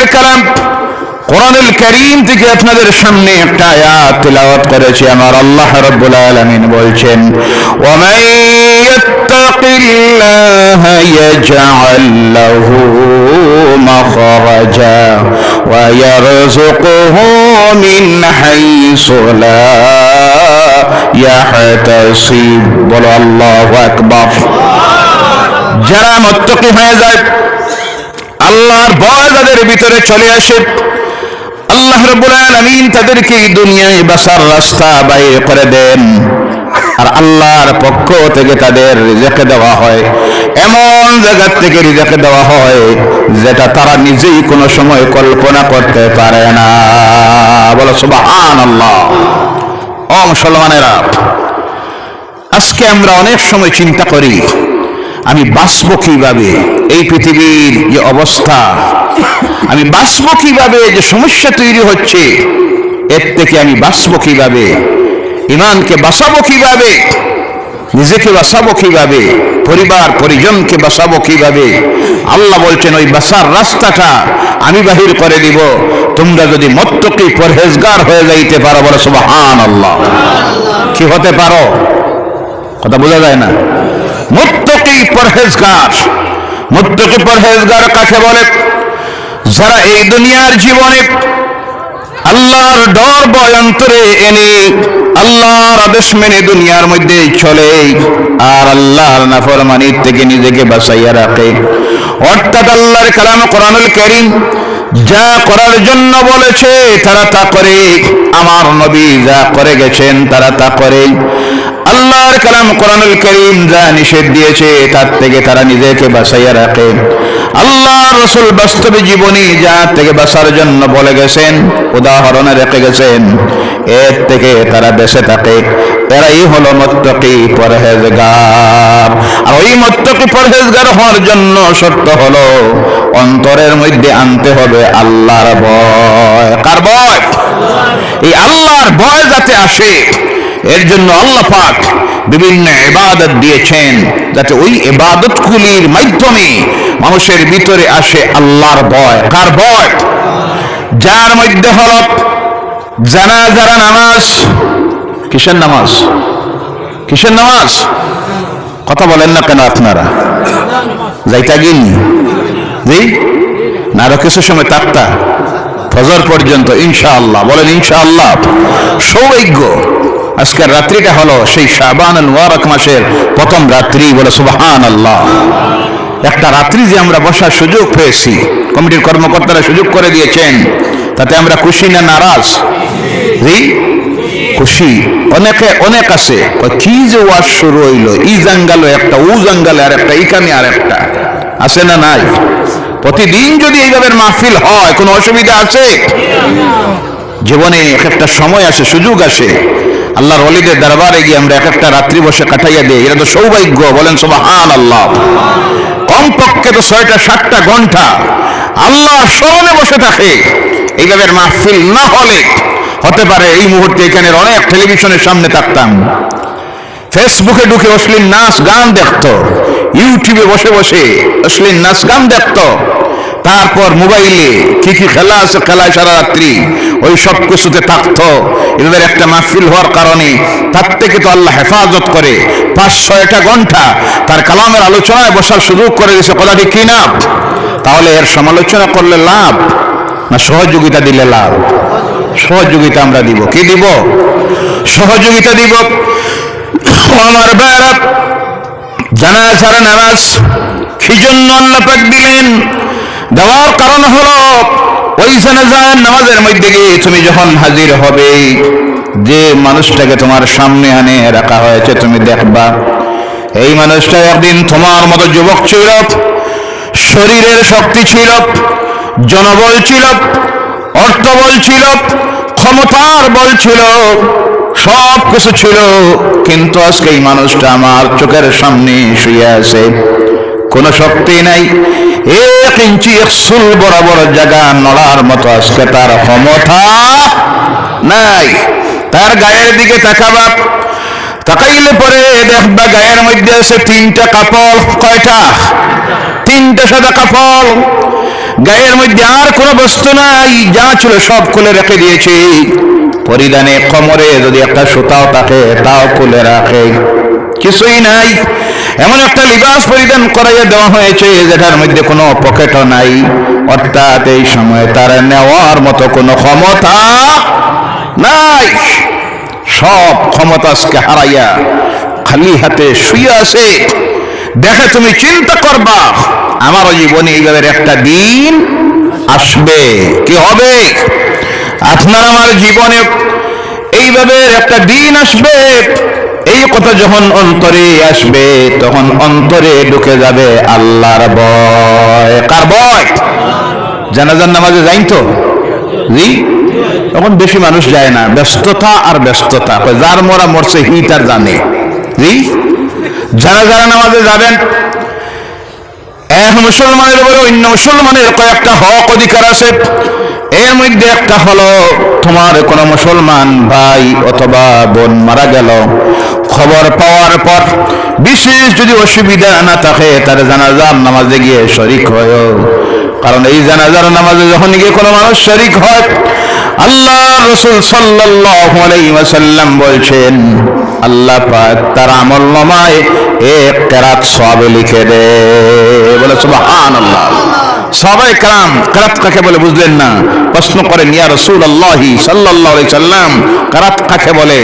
রবের কালাম কোরআনুল করিম থেকে আপনাদের সামনে একটা আয়াত তেলাওয়াত করেছি। আমার আল্লাহ রাব্বুল আলামিন বলছেন ওয়া মান ইয়াত্তাকিল্লাহা ইয়াজআল লাহু মাখরাজা ওয়া ইয়ারযুকুহু মিন হাইসু লা ইয়াহতাসিব বলো আল্লাহু আকবার। যারা মুত্তাকি হয়ে যায় আল্লাহর ভয় যাদের ভিতরে চলে আসে। আল্লাহ রব্বুল আলামিন তাদেরকে দুনিয়ায় বাসার রাস্তা বাইর করে দেন। আর আল্লাহর পক্ষ থেকে তাদের রিজেকে দেওয়া হয়। এমন জায়গা থেকে রিজেকে দেওয়া হয় যেটা তারা নিজেই কোনো সময় কল্পনা করতে পারে না। বলো সুবাহান আল্লাহ ও মুসলমানেরা, আজকে আমরা অনেক সময় চিন্তা করি আমি বাঁচবো কীভাবে? এই পৃথিবীর যে অবস্থা, আমি বাঁচবো কীভাবে? যে সমস্যা তৈরি হচ্ছে, এর থেকে আমি বাঁচবো কীভাবে? ইমানকে বাঁচাবো কীভাবে? নিজেকে বাঁচাবো কীভাবে? পরিবার, পরিজনকে বাঁচাবো কীভাবে? আল্লাহ বলছেন, ওই বাঁচার রাস্তাটা আমি বাহির করে দিব। তোমরা যদি মত্তকি পরহেজগার হয়ে যাইতে পারো। বলে সুবহান আল্লাহ কি হতে পারো? কথা বোঝা যায় না? পরহেজগার? পরহেজগার বলে? যারা এই দুনিয়ার জীবনে আল্লাহর ডর এনে আল্লাহর আদেশ মেনে দুনিয়ার মধ্যে চলে আর আল্লাহর নাফরমানির থেকে নিজেকে বাঁচাইয়া রাখে। অর্থাৎ আল্লাহর কালাম কোরআনুল করিম যা করার জন্য বলেছে, তারা তা করে। আমার নবী যা করে গেছেন, তারা তা করে। আল্লাহর কালাম কোরআনুল করিম যা নিষেধ দিয়েছে, তার থেকে তারা নিজেকে বাঁচাইয়া রাখে। আল্লাহ রসুল বাস্তবে জীবনী যা থেকে বাঁচার জন্য বলে গেছেন, উদাহরণে রেখে গেছেন। এর থেকে তারা বেঁচে থাকে। এরাই হলো মত্তকি পরহেজগার। আর ওই মত্তকি পরহেজগার হওয়ার জন্য শর্ত হলো, অন্তরের মধ্যে আনতে হবে আল্লাহর ভয়। কার ভয়? এই আল্লাহর ভয় যাতে আসে এর জন্য আল্লাহ পাক বিভিন্ন ইবাদত দিয়েছেন যাতে ওই ইবাদতগুলির মাধ্যমে মানুষের ভিতরে আসে আল্লাহর ভয়। কার ভয়? যার মধ্যে হল জানা যারা নামাজ। কিসের নামাজ? কিসের নামাজ? কথা বলেন না কেন আপনারা? যাইতা গিন জি? না কিছু সময় তাকতা ফজর পর্যন্ত ইনশাআল্লাহ। বলেন ইনশাআল্লাহ। সৌভাগ্য। আজকের রাত্রিটা হলো সেই আল মুবারক মাসের প্রথম রাত্রি বলে সুবহান আল্লাহ একটা রাত্রি যে আমরা বসার সুযোগ পেয়েছি, কমিটির কর্মকর্তারা সুযোগ করে দিয়েছেন, তাতে আমরা খুশি না নারাজ? খুশি। অনেকে, অনেক আছে। কি যে ওয়াজ শুরু হইল, ই জাঙ্গালো একটা, উ জাঙ্গালে আর একটা ইখানে আর একটা আছে না নাই? প্রতিদিন যদি এইভাবে মাহফিল হয়, কোনো অসুবিধা আছে? জীবনে এক একটা সময় আসে, সুযোগ আসে। আল্লাহর অলিদের দরবারে গিয়ে আমরা এক একটা রাত্রি বসে কাটাইয়া দিই। এটা তো সৌভাগ্য, বলেন সুবহান আল্লাহ কমপক্ষে তো ছয়টা, সাতটা ঘণ্টা আল্লাহর স্মরণে বসে থাকে। এইভাবে মাহফিল না হলে হতে পারে এই মুহূর্তে এখানের অনেক টেলিভিশনের সামনে থাকতাম। ফেসবুকে ঢুকে অশ্লীল নাচ গান দেখতো। ইউটিউবে বসে বসে অশ্লীল নাচ গান দেখতো। তারপর মোবাইলে কি কি খেলা আছে, খেলায় সারা রাত্রি ওই সব কিছুতে থাকতো। এদের একটা মাহফিল হওয়ার কারণে তার থেকে তো আল্লাহ হেফাজত করে। পাঁচ, ছয়টা ঘণ্টা তার কালামের আলোচনায় বসার সুযোগ করে দিয়েছে। কথাটি কি না তাহলে এর সমালোচনা করলে লাভ না সহযোগিতা দিলে লাভ? সহযোগিতা আমরা দিব। কি দিব? সহযোগিতা দিব। আমার বেড়া জানা ছাড়া নামাজ কি জন্য আল্লাহ পাক দিলেন। দেওয়ার কারণ হলো ওই জানাজার নামাজের মধ্যে গিয়ে তুমি যখন হাজির হবে, যে মানুষটাকে তোমার সামনে আনে, রাখা হয়েছে, তুমি দেখবা, এই মানুষটা একদিন তোমার মতো যুবক ছিল, শরীরের শক্তি ছিল, জনবল ছিল, অর্থবল ছিল, ক্ষমতার বল ছিল সব কিছু ছিল, কিন্তু আজকে এই মানুষটা আমার চোখের সামনে শুয়ে আছে। কোন শক্তি নাই। এক ইঞ্চি, এক সুল বরাবর জায়গা নড়ার মতো আজকে তার ক্ষমতা নাই। তার গায়ের দিকে তাকাবা। তাকাইলে পরে দেখবা গায়ের মধ্যে আছে তিনটা কাপড় কয়টা? তিনটা সাদা কাপড় গায়ের মধ্যে আর কোনো বস্তু নাই, যা ছিল সব খুলে রেখে দিয়েছি। পরিধানে কোমরে যদি একটা সুতাও থাকে, তাও খুলে রাখে। কিছুই নাই। এমন একটা লিবাস পরিধান করাইয়া দেওয়া হয়েছে যেটার মধ্যে কোনো পকেটও নাই। অর্থাৎ এই সময় তার নেওয়ার মতো কোনো ক্ষমতা নাই। সব ক্ষমতা আজকে হারাইয়া খালি হাতে শুয়ে আছে। দেখে তুমি চিন্তা করবা, আমার জীবনে এইভাবে একটা দিন আসবে। কি হবে? আপনার আমার জীবনে এইভাবে একটা দিন আসবে। এই কথা যখন অন্তরে আসবে, তখন অন্তরে ঢুকে যাবে আল্লাহর ভয়। কার ভয়? জানাজার নামাজে যাই তো? জি? তখন বেশি মানুষ যায় না। ব্যস্ততা আর ব্যস্ততা। যার মরা মরছে, হি তার জানে। জি? যারা যারা নামাজে যাবেন। এক মুসলমানের উপরে অন্য মুসলমানের কয়েকটা হক অধিকার আছে। এর মধ্যে একটা হলো, তোমার কোন মুসলমান ভাই অথবা বোন মারা গেল। খবর পাওয়ার পর বিশেষ যদি অসুবিধা না থাকে, তার জানাজার নামাজে গিয়ে শরিক হয় কারণ এই জানাজার নামাজে যখন গিয়ে কোনো মানুষ শরিক হয় আল্লাহ রসুল ওয়াসাল্লাম বলছেন, আল্লাহ পাক তার আমল নামায় এক কেরাত সবে লিখে দে। বলে সুবহানাল্লাহ। সবাই কালাম কারাত কাকে বলে বুঝলেন না? প্রশ্ন করেন, ইয়া রসুল আল্লাহি আলাইহি সাল্লাম কারাত কাকে বলে?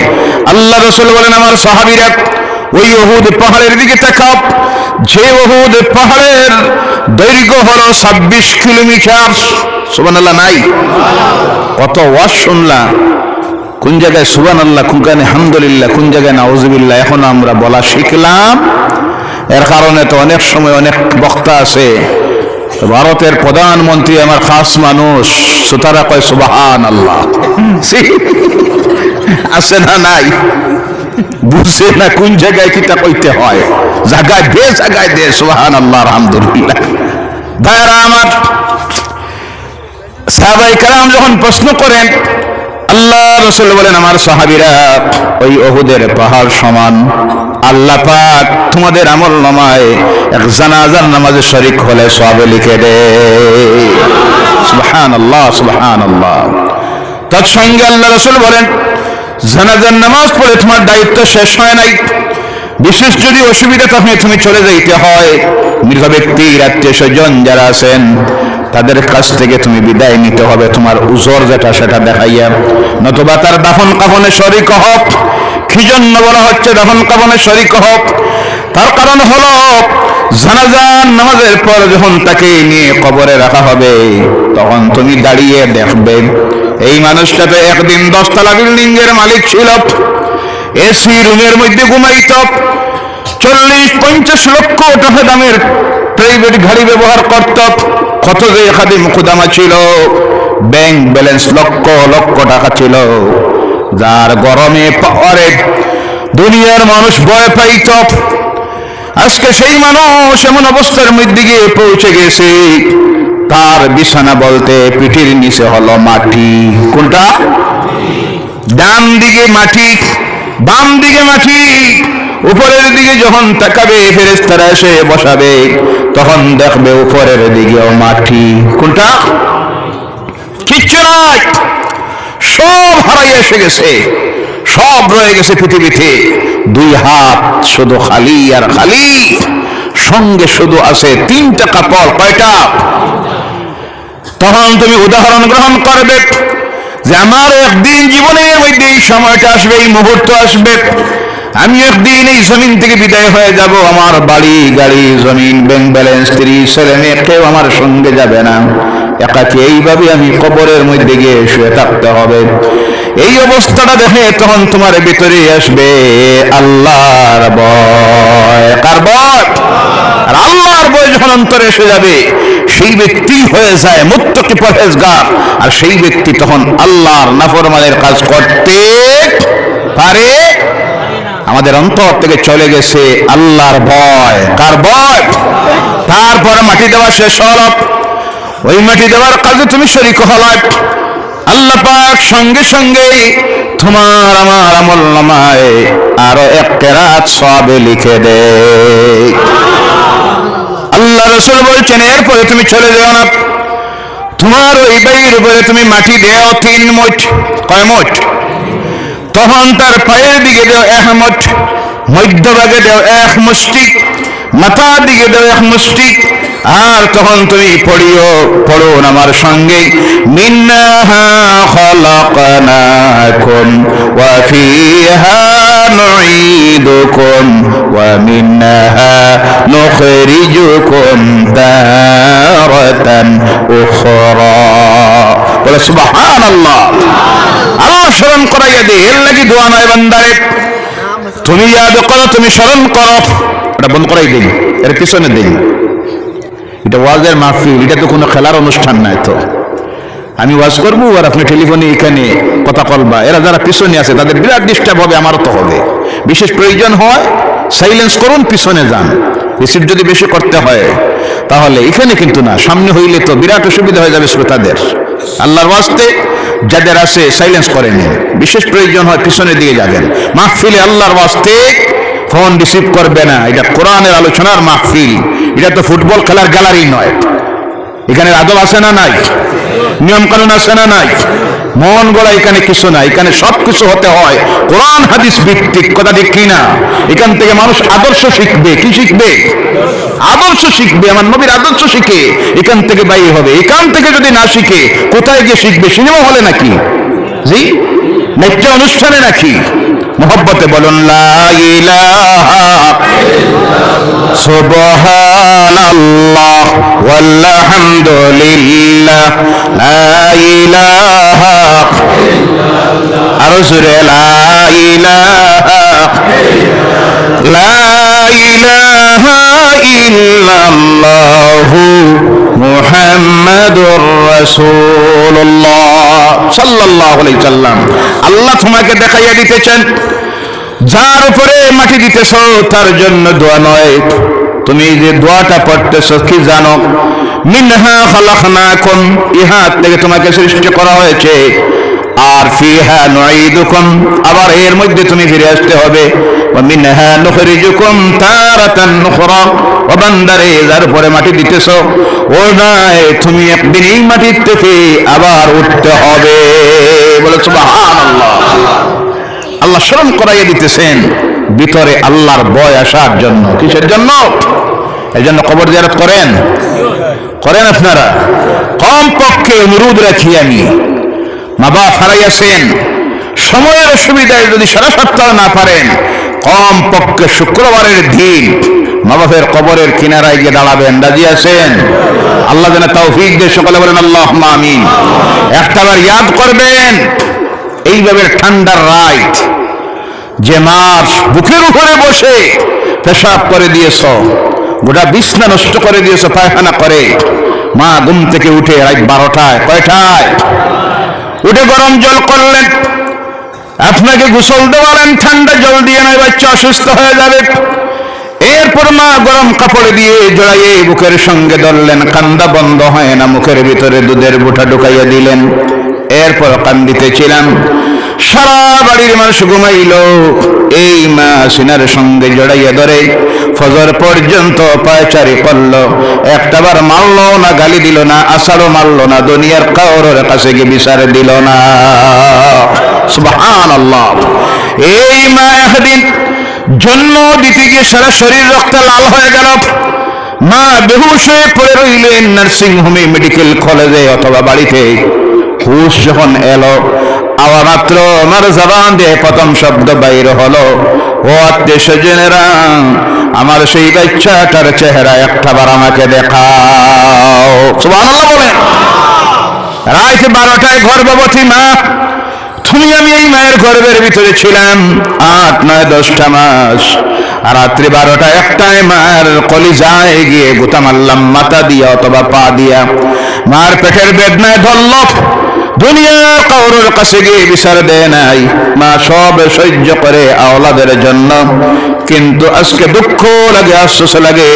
আল্লাহ রসুল বলেন, আমার সাহাবীরা, ওই ওহুদ পাহাড়ের দিকে তাকাও। যে ওহুদ পাহাড়ের দৈর্ঘ্য হলো ছাব্বিশ কিলোমিটার। সুবান আল্লাহ নাই। কত ওয়াজ শুনলাম। কোন জায়গায় সুবান আল্লাহ কোন জায়গায় হামদুলিল্লাহ কোন জায়গায় নাউজুবিল্লাহ, এখন আমরা বলা শিখলাম। এর কারণে তো অনেক সময় অনেক বক্তা আছে। ভারতের প্রধানমন্ত্রী আমার খাস মানুষ, সুতারা কয় সুবাহান আল্লাহ আছে না নাই? বুঝছে না কোন জায়গায় কিতা কইতে হয়? জায়গায় দে জায়গায় দে সুবাহান আল্লাহ আলহামদুলিল্লাহ। ভাইরা আমার সাহাবাই কালাম যখন প্রশ্ন করেন, আল্লাহ রসুল বলেন, আমার সাহাবিরা ওই অহুদের পাহাড় সমান, আল্লাহ পাক তোমাদের আমল নামায় এক জানাজার নামাজে শরিক হলে সবে লিখে দে। সুবহান আল্লাহ সুবহান আল্লাহ তৎসঙ্গে আল্লাহ রসুল বলেন জানাজার নামাজ পড়ে তোমার দায়িত্ব শেষ হয় নাই। বিশেষ যদি অসুবিধা থাকে তুমি চলে যাইতে হয়। মৃত ব্যক্তি আত্মীয় স্বজন যারা আছেন, তাদের কাছ থেকে তুমি বিদায় নিতে হবে। তোমার উজর যেটা, সেটা দেখাইয়া। নতুবা তার দাফন কাফনে শরিক হক। কি জন্য বলা হচ্ছে দাফন কাফনে শরিক হক? তার কারণ হলো জানাজান নামাজের পর যখন তাকে নিয়ে কবরে রাখা হবে, তখন তুমি দাঁড়িয়ে দেখবে এই মানুষটা তো একদিন দশতলা বিল্ডিং এর মালিক ছিল। এসি রুমের মধ্যে ঘুমাইত। চল্লিশ, পঞ্চাশ লক্ষ টাকা দামের প্রাইভেট গাড়ি ব্যবহার করত। কত যে খাদি মুকুদামা ছিল। ব্যাংক ব্যালেন্স লক্ষ লক্ষ টাকা ছিল। যার গরমে পাওয়ারে দুনিয়ার মানুষ ভয় পাইত। আজকে সেই মানুষ এমন অবস্থার মধ্যে গিয়ে পৌঁছে গেছে। তার বিছানা বলতে পিঠির নিচে হলো মাটি। কোনটা? ডান দিকে মাটি বাম দিকে মাটি। উপরের দিকে যখন তাকাবে ফেরেস্তারা এসে বসাবে, তখন দেখবে উপরের দিকেও মাটি। কোনটা? কিচ্ছু নাই সব হারাই এসে গেছে। সব রয়ে গেছে পৃথিবীতে দুই হাত শুধু খালি আর খালি। সঙ্গে শুধু আছে তিনটা কাপড়। কয়টা? তখন তুমি উদাহরণ গ্রহণ করবে যে আমার একদিন জীবনের মধ্যে এই সময়টা আসবে, এই মুহূর্ত আসবে। আমি একদিন এই জমিন থেকে বিদায় হয়ে যাব, আমার বাড়ি, গাড়ি, জমিন ব্যাংক ব্যালেন্স স্ত্রী ছেলে মেয়ে কেউ আমার সঙ্গে যাবে না। একাকে এইভাবে আমি কবরের মধ্যে গিয়ে শুয়ে থাকতে হবে। এই অবস্থাটা দেখে তখন তোমার ভিতরে আসবে আল্লাহর ভয়। কার ভয়? আর আল্লাহর বই যখন অন্তরে এসে যাবে সেই ব্যক্তি হয়ে যায় মুক্তকে পরহেজগার। আর সেই ব্যক্তি তখন আল্লাহর নাফরমানের কাজ করতে পারে? আমাদের অন্তর থেকে চলে গেছে আল্লাহর ভয়। কার ভয়? তারপরে মাটি দেওয়া শেষ হল। ওই মাটি দেওয়ার কাজে তুমি শরিক হলাম আল্লাহ পাক সঙ্গে সঙ্গে তোমার আমার আমল নামায় আরও এক কেরাত সবে লিখে দে আল্লাহ রসুল বলছেন, এরপরে তুমি চলে যাও না। তোমার ওই বাড়ির উপরে তুমি মাটি দেও তিন মোট, কয় মোট? তখন তার পায়ের দিকে দেও এক মোট, মধ্যভাগে দেও এক মুষ্টি, মাথার দিকে দেও এক মুষ্টি আর তখন তুমি পড়িও পড়ুন আমার সঙ্গে। বলে আল্লাহ স্মরণ করাইয়া দে, এর লাগি দোয়া নয় বান্দারে। তুমি ইয়াদ করো, তুমি স্মরণ করো। এটা বন্ধ করাই দিন, এর পিছনে দিন। এটা ওয়াজের মাহফিল, এটা তো কোনো খেলার অনুষ্ঠান নাই তো। আমি ওয়াজ করব আর আপনি টেলিফোনে এখানে কথা বলবা। এরা যারা পিছনে আছে, তাদের বিরাট ডিস্টার্ব হবে, আমারও তো হবে। বিশেষ প্রয়োজন হয় সাইলেন্স করুন, পিছনে যান। রিসিভ যদি বেশি করতে হয়, তাহলে এখানে কিন্তু না, সামনে হইলে তো বিরাট অসুবিধা হয়ে যাবে শ্রোতাদের। আল্লাহর ওয়াস্তে যাদের আছে সাইলেন্স করে নিন। বিশেষ প্রয়োজন হয় পিছনে দিয়ে যাবেন। মাহফিলে আল্লাহর ওয়াস্তে ফোন রিসিভ করবে না? এটা কোরআনের আলোচনার মাহফিল। এটা তো ফুটবল খেলার গ্যালারি নয়। এখানে আদব আছে না নাই? নিয়ম কানুন আছে না নাই? মন গড়া এখানে কিছু না এখানে সব কিছু হতে হয়। কোরআন, হাদিস ভিত্তিক। কথা ঠিক কিনা এখান থেকে মানুষ আদর্শ শিখবে। কি শিখবে? আদর্শ শিখবে। আমার নবীর আদর্শ শিখে এখান থেকে বাইরে হবে। এখান থেকে যদি না শিখে, কোথায় গিয়ে শিখবে? সিনেমা হলে নাকি? জি? নাট্য অনুষ্ঠানে নাকি? মোহব্বতে বলুন সুবহানাল্লাহ ওয়ালহামদুলিল্লাহ। লা ইলাহা আরও জোরে লা ইলাহা লা মুহাম্মাদুর রাসূলুল্লাহ সাল্লাল্লাহু আলাইহি সাল্লাম। আল্লাহ তোমাকে দেখাইয়া দিতেছেন, যার উপরে মাটি দিতেছ, তার জন্য দোয়া নয়। তুমি যে দোয়াটা পড়তেছ, কি জানো? মিনহা খালাকনাকুম, ইহা থেকে তোমাকে সৃষ্টি করা হয়েছে। আর ফিহা নুঈদুকুম, আবার এর মধ্যে তুমি ফিরে আসতে হবে। মিনহা নুখরিজুকুম তারাতান নুখরা ও বান্দারে মাটি দিতেছ ও নাই তুমি মাটির থেকে আবার উঠতে হবে। বলে সুবহানাল্লাহ। আল্লাহ স্মরণ করাইয়া দিতেছেন, ভিতরে আল্লাহর ভয় আসার জন্য। কিসের জন্য? এই জন্য কবর জিয়ারত করেন। করেন আপনারা। কম পক্ষে অনুরোধ রাখি আমি। মা বাপ হারাইয়াছেন। সময়ের অসুবিধায় যদি সারা সপ্তাহ না পারেন কম পক্ষে শুক্রবারের দিন মা বাপের কবরের কিনারায় গিয়ে দাঁড়াবেন। রাজি আছেন? আল্লাহ যেন তৌফিক দিয়ে, সকালে বলেন আল্লাহ আমিন। একটাবার ইয়াদ করবেন। এইভাবে ঠান্ডার রাইট যে মাস বুকের উপরে বসে পেশাব করে দিয়েছ, গোটা বিছনা নষ্ট করে দিয়েছ, পায়খানা করে, মা ঘুম থেকে উঠে রাত বারোটায়, কয়টায়? উঠে গরম জল করলেন। আপনাকে গোসল দেওয়ালেন ঠান্ডা জল দিয়ে নয় বাচ্চা অসুস্থ হয়ে যাবে। এরপর মা গরম কাপড় দিয়ে জড়াইয়ে বুকের সঙ্গে ধরলেন, কান্দা বন্ধ হয় না, মুখের ভিতরে দুধের বুটা ঢুকাইয়া দিলেন। এরপর কান্দিতেছিলাম সারা বাড়ির মানুষ ঘুমাইল। এই মা সিনার সঙ্গে জড়াইয়া ধরে ফজর পর্যন্ত পায়চারি করল। একটাবার মারলো না, গালি দিল না আষাঢ়ও মারলো না, দুনিয়ার কাউরের কাছে গিয়ে বিচার দিল না। এই মা একদিন জন্ম দিতে গিয়ে সারা শরীর রক্ত লাল হয়ে গেল। মা বেহুশ হয়ে পড়ে রইলেন নার্সিং হোমে মেডিকেল কলেজে অথবা বাড়িতে। হুশ যখন এলো আওয়া মাত্র আমার জবান দিয়ে প্রথম শব্দ বাইর হলো, ও আত্মীয় স্বজনেরা, আমার সেই বাচ্চাটার চেহারা একটাবার আমাকে দেখাও। সুবহানাল্লাহ বলেন। রাত বারোটায় গর্ভবতী মা তুমি আমি এই মায়ের গর্ভের ভিতরে ছিলাম। আট, নয়, দশটা মাস। রাত্রি বারোটা একটায় মায়ের কলিজায় গিয়ে গোতা মারলাম, মাথা দিয়া অথবা পা দিয়া। মার পেটের বেদনায় ধরল দুনিয়ার কাউরের কাছে গিয়ে বিচার দেয় নাই। মা সব সহ্য করে আওলাদের জন্য। কিন্তু আজকে দুঃখ লাগে আশ্বাস লাগে।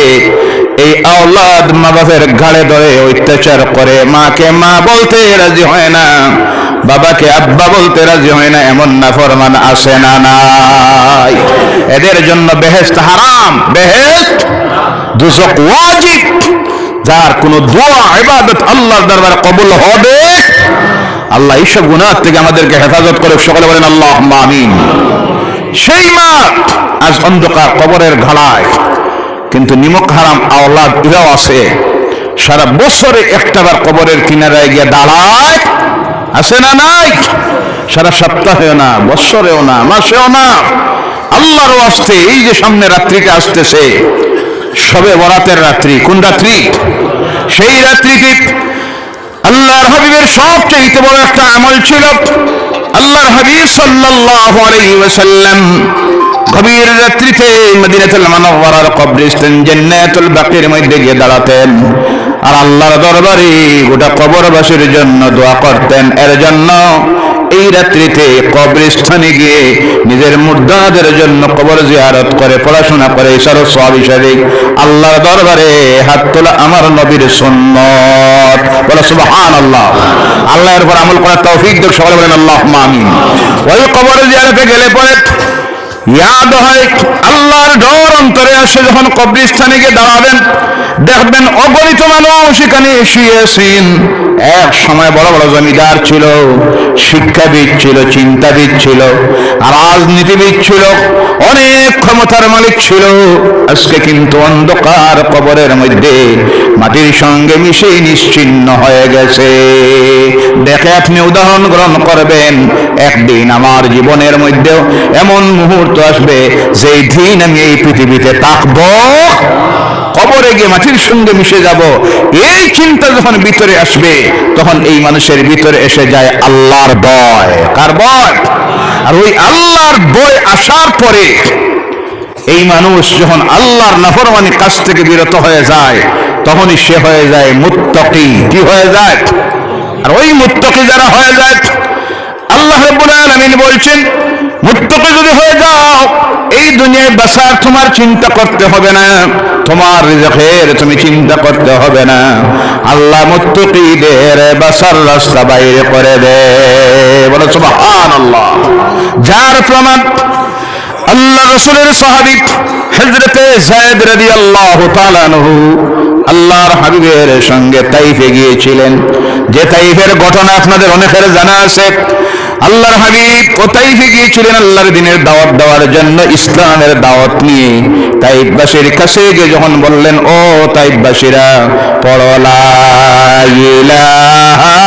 এই আওলাদ মা বাপের ঘাড়ে ধরে অত্যাচার করে। মাকে মা বলতে রাজি হয় না। বাবাকে আব্বা বলতে রাজি হয় না, এমন না, ফরমান আসে না, নাই। এদের জন্য বেহেস্ত হারাম বেহেস্ত দুজক ওয়াজিব। যার কোন দোয়া, ইবাদত আল্লাহর দরবারে কবুল হবে, আল্লাহ এইসব গুনাহ থেকে আমাদেরকে হেফাজত করে সকলে বলেন আল্লাহ আমিন। সেই মা আজ অন্ধকার, কবরের ঘাড়ায় কিন্তু নিমক হারাম আওলাদ ইরাও আছে। সারা বছরে একটাবার কবরের কিনারায় গিয়ে দাঁড়ায়। আছে না নাই? সারা সপ্তাহেও না, বৎসরেও না, মাসেও না। আল্লাহর আসতে এই যে সামনে রাত্রিটা আসতেছে, সবে বরাতের রাত্রি, কোন রাত্রি? সেই রাত্রিতে আল্লাহর হাবিবের সবচেয়ে বড় একটা আমল ছিল, আল্লাহর হাবিব সাল্লাল্লাহু আলাইহি ওয়াসাল্লাম গভীর রাত্রিতে মদিনাতুল মুনাওয়ারার কবরস্থান জান্নাতুল বাকির মধ্যে গিয়ে দাঁড়াতেন। আর আল্লাহর দরবারে গোটা কবরবাসীর জন্য দোয়া করতেন। এর জন্য এই রাত্রিতে কবরস্থানে গিয়ে নিজের মুর্দাদের জন্য কবর জিয়ারত করে, পড়াশোনা করে ঈশ্বর সব হিসাবে আল্লাহর দরবারে হাত তোলা আমার নবীর সুন্নত। বলে সুবহান আল্লাহ আল্লাহর উপর আমল করার তৌফিক দেব সকলে বলেন আল্লাহ আমিন। ওই কবর জিয়ারতে গেলে পরে ইয়াদ হয় আল্লাহর ডর অন্তরে আসে যখন কবরিস্থানে গিয়ে দাঁড়াবেন দেখবেন অগণিত মানুষ এখানে শুয়েছেন এক সময় বড় বড় জমিদার ছিল, শিক্ষাবিদ ছিল, চিন্তাবিদ ছিল, রাজনীতিবিদ ছিল, অনেক ক্ষমতার মালিক ছিল। আজকে কিন্তু অন্ধকার কবরের মধ্যে মাটির সঙ্গে মিশে নিশ্চিন্ন হয়ে গেছে। দেখে আপনি উদাহরণ গ্রহণ করবেন, একদিন আমার জীবনের মধ্যেও এমন মুহূর্ত আসবে, যেই দিন আমি এই পৃথিবীতে থাকব। কবরে গিয়ে মাটির সঙ্গে মিশে যাব। এই চিন্তা যখন ভিতরে আসবে, তখন এই মানুষের ভিতরে এসে যায় আল্লাহর বয় কার ভয়? আর ওই আল্লাহর ভয় আসার পরে এই মানুষ যখন আল্লাহর নাফরমানি কাছ থেকে বিরত হয়ে যায়, তখনই সে হয়ে যায় মুত্তকি। কি হয়ে যায়? আর ওই মুত্তকি যারা হয়ে যায়, আল্লাহ রাব্বুল আলামিন বলছেন মুত্তকি যদি হয়ে যাও, এই দুনিয়ায় বাসার তোমার চিন্তা করতে হবে না। তোমার রিজকের তুমি চিন্তা করতে হবে না। আল্লাহ মুত্তকিদের বাসার রাস্তা বাইরে করে দে। বলে, সুবহানাল্লাহ। যার প্রমাণ আল্লাহ রসুলের সাহাবি হজরতে জায়দ রাদি আল্লাহ তালানহু আল্লাহর হাবিবের সঙ্গে তাইফে গিয়েছিলেন। যে তাইফের ঘটনা আপনাদের অনেকের জানা আছে আল্লাহর হাবিব কোথায় গিয়েছিলেন আল্লাহর দিনের দাওয়াত দেওয়ার জন্য ইসলামের দাওয়াত নিয়ে। তাইফবাসীর কাছে গিয়ে যখন বললেন, ও তাইফবাসীরা পড়লা ইলাহা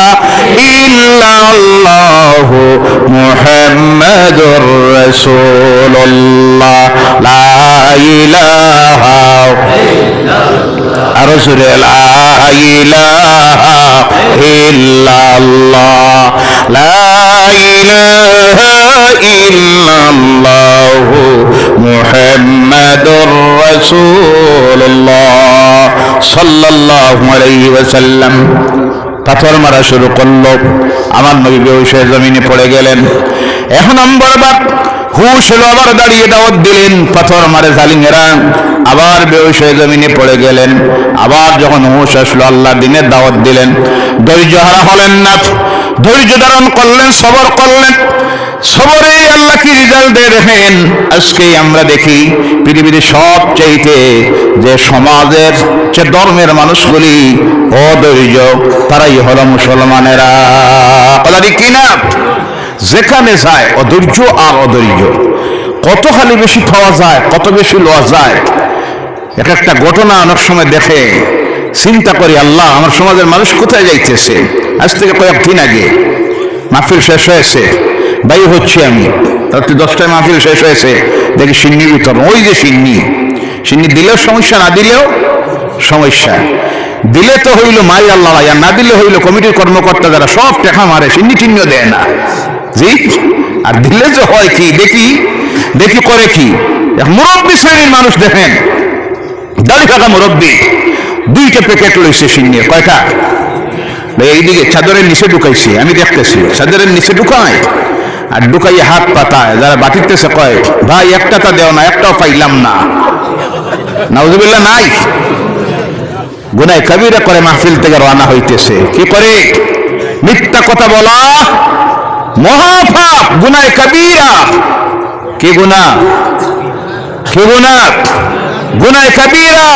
ইল্লাল্লাহু মুহাম্মাদুর রাসূলুল্লাহ। লা ইলাহা আরও সুরে লা ইলাহা ইল্লাল্লাহ। লা ইলাহা মুহাম্মাদুর রাসূলুল্লাহ সাল্লাল্লাহু আলাইহি ওয়াসাল্লাম। পাথর মারা শুরু করল। আমার নবী বেউসের জমিনে পড়ে গেলেন। এখন নম্বরবার হুশ হলো, আবার দাঁড়িয়ে দাওয়াত দিলেন। পাথর মারে জালিমেরা আবার বেউসের জমিনে পড়ে গেলেন। আবার যখন হুশ আসলো, আল্লাহ দিনের দাওয়াত দিলেন। ধৈর্য হারা হলেন না। ধৈর্য ধারণ করলেন, সবর করলেন। সবরে আল্লাহ কি রেজাল্ট দিয়ে দেখেন। আজকে আমরা দেখি পৃথিবীতে সব চাইতে যে সমাজের যে ধর্মের মানুষগুলি অধৈর্য, তারাই হলো মুসলমানেরা। কথা কিনা? যেখানে যায় অধৈর্য আর অধৈর্য। কত খালি বেশি খাওয়া যায়, কত বেশি লওয়া যায়। এক একটা ঘটনা অনেক সময় দেখে চিন্তা করি, আল্লাহ, আমার সমাজের মানুষ কোথায় যাইতেছে? আজ থেকে কয়েকদিন আগে মাহফিল শেষ হয়েছে। বাই হচ্ছে আমি। রাত্রি দশটায় মাহফিল শেষ হয়েছে। দেখি সিন্নি বিতরণ ওই যে সিন্নি। সিন্নি দিলেও সমস্যা, না দিলেও সমস্যা। দিলে তো হইল মাই আল্লাহ না দিলে হইল কমিটির কর্মকর্তা যারা সব টাকা মারে, সিন্নি টিন্ন দেয় না। জি? আর দিলে যে হয় কি? দেখি দেখি করে কি? মুরব্বী শ্রেণির মানুষ দেখেন। দাড়ি থাকা মুরব্বী। দুইটা প্যাকেট লইছে সিন্নির। কয়টা? এইদিকে চাদরের নিচে ঢুকাইছে, আমি দেখতেছি। চাদরের নিচে ঢুকায় আর ঢুকাইয়ে হাত পাতায়, যারা বাটিতেছে কয়, ভাই, একটা তা দেও না, একটাও পাইলাম না। নাউজুবিল্লাহ, নাই। গুনাই কবিরা করে মাহফিল থেকে রওনা হইতেছে। কি করে? মিথ্যা কথা বলা, মহাপাপ, গুনায় কবিরা। কি গুনা কি গুনা গুনায় কবিরা।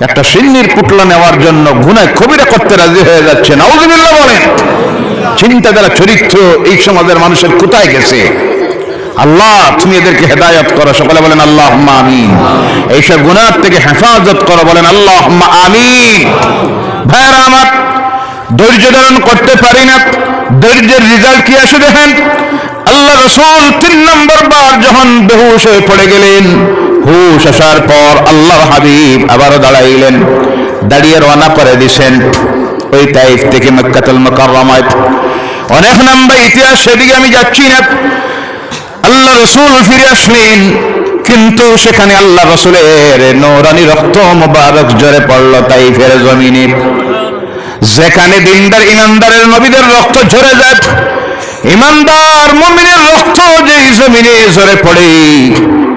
একটা সিন্নির পুটলা নেওয়ার জন্য গুনায় কবিরা করতে রাজি হয়ে যাচ্ছে। নাউজুবিল্লাহ বলেন, চিন্তা দ্বারা চরিত্র এই সমাজের মানুষের কোথায় গেছে? আল্লাহ, তুমি এদেরকে হেদায়ত করো। সকলে বলেন আল্লাহ আমিন। এইসব গুনার থেকে হেফাজত করো। বলেন আল্লাহ আমিন। ভাইয়ারা আমার, ধৈর্য ধারণ করতে পারি না। ধৈর্যের রেজাল্ট কি আসে দেখেন? আল্লাহ রসুল তিন নম্বর বার যখন বেহুশ হয়ে পড়ে গেলেন হুশ আসার পর আল্লাহ হাবিব আবারও দাঁড়াইলেন। দাঁড়িয়ে রওনা করে দিছেন ওই তাইফ থেকে মক্কাতুল মুকাররমায়। অনেক নাম্বার ইতিহাস সেদিকে আমি যাচ্ছি না। আল্লাহ রসুল ফিরে আসলেন, কিন্তু সেখানে আল্লাহ রসুলের নৌরানি রক্ত মোবারক জরে পড়ল তাইফের জমিনে। যেখানে দিনদার, ইমানদারের নবীদের রক্ত ঝরে যায়। ইমানদার, মুমিনের রক্ত যেই জমিনে ঝরে পড়ে।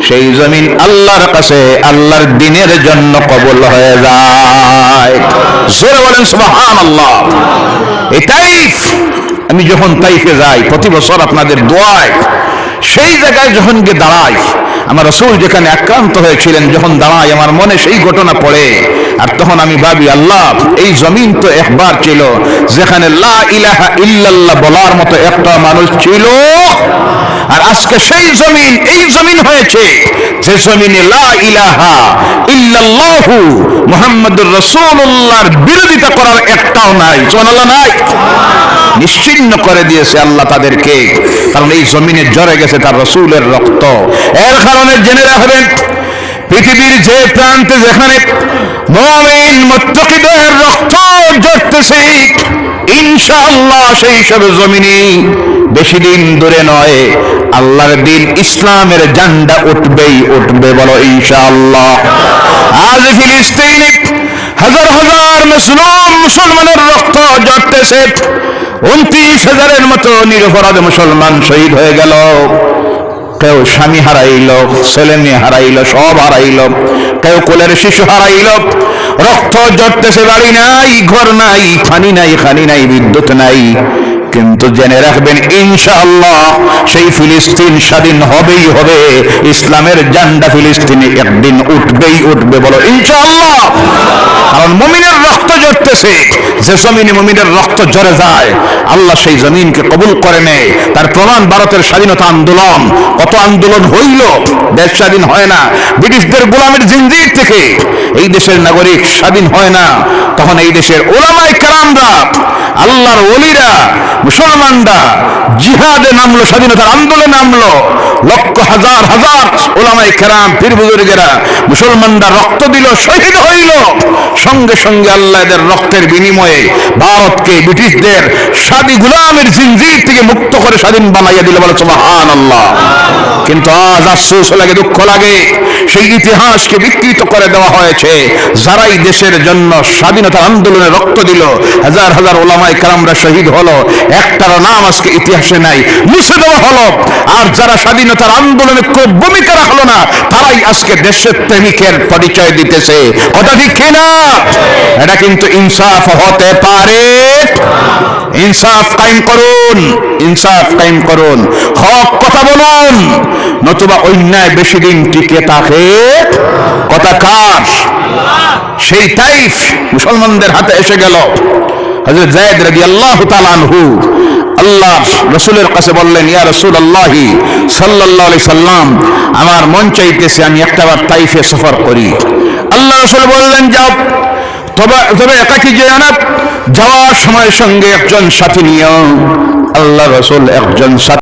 সেই জমিন আল্লাহর কাছে আল্লাহর দিনের জন্য কবল হয়ে যায়। জোরে বলেন আল্লাহ এটাই আমি যখন তাইফে যাই, প্রতি বছর আপনাদের দোয়ায়, সেই জায়গায় যখন গিয়ে দাঁড়াই, আমার রসুল যেখানে আক্রান্ত হয়েছিলেন, যখন দাঁড়াই, আমার মনে সেই ঘটনা পড়ে। আর তখন আমি ভাবি, আল্লাহ, এই জমিন তো একবার ছিল, যেখানে লা ইলাহা ইল্লাল্লাহ বলার মতো একটা মানুষ ছিল। আর আজকে সেই জমিন, এই জমিন হয়েছে। যে জমিনে লা ইলাহা ইল্লাল্লাহু মুহাম্মাদুর রাসূলুল্লাহর বিরোধিতা করার একটাও নাই। সুবহানাল্লাহ, নাই? নিশ্চিন্ন করে দিয়েছে আল্লাহ তাদেরকে। কারণ এই জমিনে জ্বরে গেছে তার রসুলের রক্ত। এর কারণে জেনে রাখবেন, পৃথিবীর যে প্রান্তে যেখানে মমিন মুত্তাকিদের রক্ত ঝরতেছে ইনশাআল্লাহ সেই সব জমিনে বেশি দিন দূরে নয়। আল্লাহর দিন ইসলামের জান্ডা উঠবেই উঠবে বলো ইনশাআল্লাহ। আজ ফিলিস্তিনে হাজার হাজার মুসলিম মুসলমানের রক্ত ঝরতেছে উনত্রিশ হাজারের মতো নিরপরাধ মুসলমান শহীদ হয়ে গেল। কেউ স্বামী হারাইল, ছেলে মেয়ে হারাইল, সব হারাইল, কেউ কোলের শিশু হারাইল। রক্ত জড়তেছে বাড়ি নাই, ঘর নাই, খানি নাই খানি নাই, বিদ্যুৎ নাই। কিন্তু জেনে রাখবেন, ইনশাআল্লাহ সেই ফিলিস্তিন স্বাধীন হবেই হবে। ইসলামের জান্ডা ফিলিস্তিনে একদিন উঠবেই উঠবে বলো, ইনশাআল্লাহ। কারণ মুমিনের রক্ত জড়তেছে যে জমিনে মুমিনের রক্ত ঝরে যায়, আল্লাহ সেই জমিনকে কবুল করে নেয়। তার প্রমাণ ভারতের স্বাধীনতা আন্দোলন। কত আন্দোলন হইল, দেশ স্বাধীন হয় না। ব্রিটিশদের গোলামের জিন্দির থেকে এই দেশের নাগরিক স্বাধীন হয় না। তখন এই দেশের ওলামাই কারামরা আল্লাহর ওলিরা, মুসলমানরা জিহাদে নামলো, স্বাধীনতার আন্দোলনে নামলো। লক্ষ হাজার হাজার ওলামাই কেরাম, পীর বুজুর্গেরা মুসলমানরা রক্ত দিল, শহীদ হইল। সঙ্গে সঙ্গে আল্লাহ এদের রক্তের বিনিময়ে ভারতকে ব্রিটিশদের স্বাধী গুলামের জিনজির থেকে মুক্ত করে স্বাধীন বানাইয়া দিল বলে সুবহান আল্লাহ কিন্তু আজ আফসোস লাগে, দুঃখ লাগে, সেই ইতিহাসকে বিকৃত করে দেওয়া হয়েছে। যারাই দেশের জন্য স্বাধীনতা আন্দোলনে রক্ত দিল, হাজার হাজার ওলামাই কারামরা শহীদ হলো। একটার নাম আজকে ইতিহাসে নাই, মুছে দেওয়া হলো। আর যারা স্বাধীনতার আন্দোলনে খুব ভূমিকা রাখল না, তারাই আজকে দেশের প্রেমিকের পরিচয় দিতেছে। কথা ঠিক কিনা? এটা কিন্তু ইনসাফ হতে পারে। ইনসাফ কায়েম করুন, ইনসাফ কায়েম করুন। হক কথা বলুন, নতুবা অন্যায় বেশি দিন টিকে থাকে। কথা কার? সেই তাইফ মুসলমানদের হাতে এসে গেল। আল্লাহ কাছে বললেন, ইয়া সাল্লাম, আমার মন চাইতেছে আমি একটাবার তাইফে সফর করি। আল্লাহ রসুল বললেন, যাও, তবে তবে একাকি যে না, যাওয়ার সময় সঙ্গে একজন সাথী নিও। আল্লাহ রসুল একজন সাথী